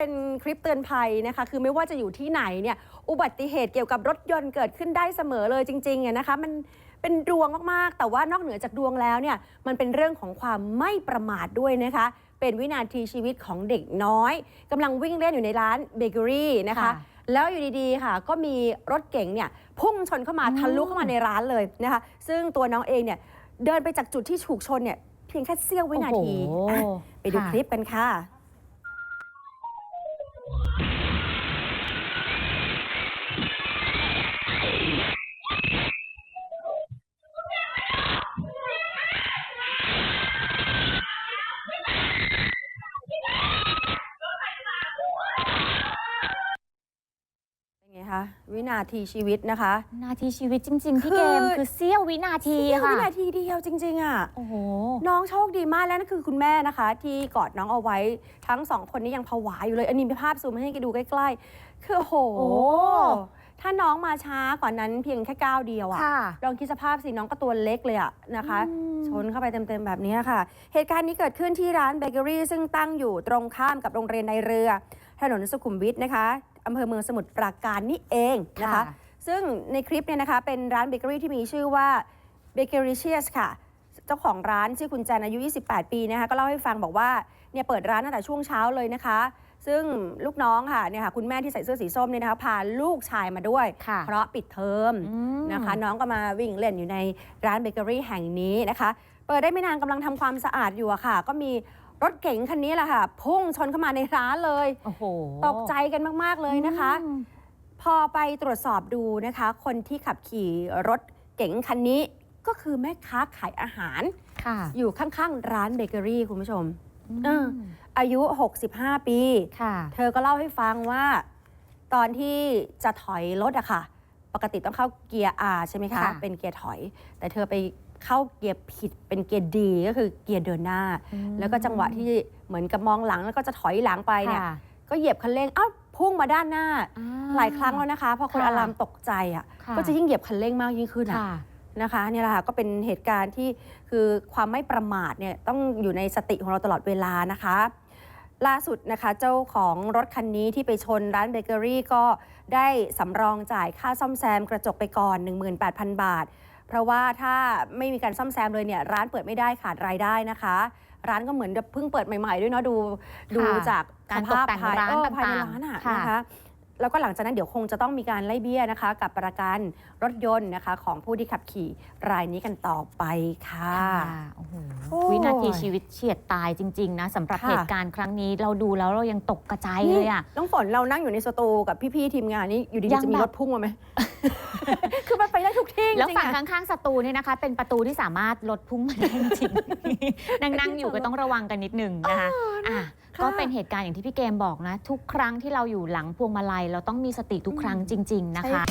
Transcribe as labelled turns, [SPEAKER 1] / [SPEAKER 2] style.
[SPEAKER 1] เป็นคลิปเตือนภัยนะคะ คือไม่ว่าจะอยู่ที่ไหนเนี่ยอุบัติเหตุเกี่ยวกับรถยนต์เกิดขึ้นได้เสมอเลยจริงๆอะนะคะ มันเป็นดวงมากๆ แต่ว่านอกเหนือจากดวงแล้วเนี่ยมันเป็นเรื่องของความไม่ประมาทด้วยนะคะ เป็นวินาทีชีวิตของเด็กน้อยกำลังวิ่งเล่นอยู่ในร้านเบเกอรี่นะคะ
[SPEAKER 2] ค่ะ
[SPEAKER 1] แล้วอยู่ดีๆค่ะ ก็มีรถเก๋งเนี่ยพุ่งชนเข้ามา
[SPEAKER 2] อืม
[SPEAKER 1] ทะลุเข้ามาในร้านเลยนะคะ ซึ่งตัวน้องเองเนี่ยเดินไปจากจุดที่ถูกชนเนี่ยเพียงแค่เสี้ยววินาที
[SPEAKER 2] โอ้โห
[SPEAKER 1] อะไปดู
[SPEAKER 2] ค่ะ
[SPEAKER 1] คลิปกันค่ะ เป็นไงคะวินาทีชีวิตนะคะ
[SPEAKER 2] นาทีชีวิตจริงๆพี่
[SPEAKER 1] คือ
[SPEAKER 2] เกมคือเสี้ยววินาที
[SPEAKER 1] เสี้ยว
[SPEAKER 2] ค่ะ
[SPEAKER 1] วินาทีเดียวจริง ๆอะ
[SPEAKER 2] โอ้โห
[SPEAKER 1] น้องโชคดีมากแล้วนั่นคือคุณแม่นะคะ ที่กอดน้องเอาไว้ทั้งสองคนนี้ยังผวาอยู่เลย อันนี้มีภาพซูมให้ดูใกล้ ๆ คือโอ้โห
[SPEAKER 2] โอ้
[SPEAKER 1] ถ้าน้องมาช้ากว่านั้นเพียงแค่ก้าวเดียวอะ
[SPEAKER 2] ค่ะ
[SPEAKER 1] ลองคิดสภาพสิน้องก็ตัวเล็กเลยอะนะคะ
[SPEAKER 2] อืม
[SPEAKER 1] ชนเข้าไปเต็ม ๆ แบบนี้ค่ะ เหตุการณ์นี้เกิดขึ้นที่ร้านเบเกอรี่ซึ่งตั้งอยู่ตรงข้ามกับโรงเรียนในเรือ ถนนสุขุมวิทนะคะ อำเภอเมืองสมุทรปราการนี่เองนะคะ ซึ่งในคลิปเนี่ยนะคะเป็นร้านเบเกอรี่ที่มีชื่อว่า b a k e r i c i o u s ค่ะ เจ้าของร้านชื่อคุณแจนอายุ 28 ปีนะคะก็เล่าให้ฟังบอกว่าเนี่ยเปิดร้านตั้งแต่ช่วงเช้าเลยนะคะ ซึ่งลูกน้องค่ะเนี่ยค่ะคุณแม่ที่ใส่เสื้อสีส้มเนี่ยนะคะพาลูกชายมาด้วย
[SPEAKER 2] ค่ะ
[SPEAKER 1] เพราะปิดเทอม
[SPEAKER 2] อืม
[SPEAKER 1] นะคะ น้องก็มาวิ่งเล่นอยู่ในร้านเบเกอรี่แห่งนี้นะคะ เปิดได้ไม่นานกำลังทำความสะอาดอยู่อะค่ะ ก็มี รถเก๋งคันนี้แหละค่ะ พุ่งชนเข้ามาในร้านเลย
[SPEAKER 2] โอ้โห
[SPEAKER 1] ตกใจกันมาก ๆ เลยนะคะ
[SPEAKER 2] อืม
[SPEAKER 1] พอไปตรวจสอบดูนะคะ คนที่ขับขี่รถเก๋งคันนี้ก็คือแม่ค้าขายอาหาร
[SPEAKER 2] ค่ะ
[SPEAKER 1] อยู่ข้าง ๆ ร้านเบเกอรี่คุณผู้ชม เออ
[SPEAKER 2] ม
[SPEAKER 1] อายุ 65 ปี
[SPEAKER 2] ค่ะ
[SPEAKER 1] เธอก็เล่าให้ฟังว่า ตอนที่จะถอยรถอะค่ะ ปกติต้องเข้าเกียร์ R ใช่ไหมคะ
[SPEAKER 2] ค่ะ
[SPEAKER 1] เป็นเกียร์ถอย แต่เธอไป เข้าเกียร์ผิดเป็นเกียร์ D ก็คือเกียร์เดินหน้า
[SPEAKER 2] อืม
[SPEAKER 1] แล้วก็จังหวะที่เหมือนกับมองหลังแล้วก็จะถอยหลังไปเนี่ย
[SPEAKER 2] ค่ะ
[SPEAKER 1] ก็เหยียบคันเร่งอ้าวพุ่งมาด้านหน้า
[SPEAKER 2] อ่
[SPEAKER 1] หลายครั้งแล้วนะคะพอคน
[SPEAKER 2] ค่ะ
[SPEAKER 1] อารามตกใจอะ
[SPEAKER 2] ค่ะ
[SPEAKER 1] ก็จะยิ่งเหยียบคันเร่งมากยิ่งขึ้นอะ
[SPEAKER 2] ค่ะ
[SPEAKER 1] นะคะเนี่ยแหละค่ะก็เป็นเหตุการณ์ที่คือความไม่ประมาทเนี่ยต้องอยู่ในสติของเราตลอดเวลานะคะ ล่าสุดนะคะเจ้าของรถคันนี้ที่ไปชนร้านเบเกอรี่ก็ได้สำรองจ่ายค่าซ่อมแซมกระจกไปก่อน 18,000 บาท เพราะว่าถ้าไม่มีการซ่อมแซมเลยเนี่ยร้านเปิดไม่ได้ขาดรายได้นะคะ ร้านก็เหมือนเพิ่งเปิดใหม่ๆด้วยเนาะดูดูจาก
[SPEAKER 2] การ
[SPEAKER 1] สภาพ
[SPEAKER 2] ตกแต่ง
[SPEAKER 1] ภาย
[SPEAKER 2] ร้าน
[SPEAKER 1] เออภายใน
[SPEAKER 2] ต่างๆ
[SPEAKER 1] ร้านอะ
[SPEAKER 2] ค่ะ
[SPEAKER 1] นะคะแล้วก็หลังจากนั้นเดี๋ยวคงจะต้องมีการไล่เบี้ยนะคะ กับประกันรถยนต์นะคะ ของผู้ที่ขับขี่รายนี้กันต่อไปค่ะ
[SPEAKER 2] ค่ะโอ้โห
[SPEAKER 1] โอ้ย
[SPEAKER 2] วินาทีชีวิตเฉียดตายจริง ๆ นะสำหรับ
[SPEAKER 1] ค่ะ
[SPEAKER 2] เหตุการณ์ครั้งนี้เราดูแล้วเรายังตกกระจายเลยอะ
[SPEAKER 1] น้องฝนเรานั่งอยู่ในสตูกับพี่ ๆ ทีมงานนี่อยู่ดี
[SPEAKER 2] ยัง
[SPEAKER 1] ๆจะมี
[SPEAKER 2] แบบ
[SPEAKER 1] รถพุ่งมาไหมคือมันไปได้ทุกที่จ
[SPEAKER 2] แล้ว
[SPEAKER 1] ริง
[SPEAKER 2] ฝั่ง
[SPEAKER 1] ๆอะ
[SPEAKER 2] ข้างๆสตูนี่นะคะ เป็นประตูที่สามารถลดพุ่งมาได้จริงๆนั่งๆอยู่ก็ต้องระวังกันนิดนึงนะคะอะ
[SPEAKER 1] ค่ะ
[SPEAKER 2] ก็เป็นเหตุการณ์อย่างที่พี่เกมบอกนะ ทุกครั้งที่เราอยู่หลังพวงมาลัย เราต้องมีสติทุกครั้งจริง ๆ นะคะ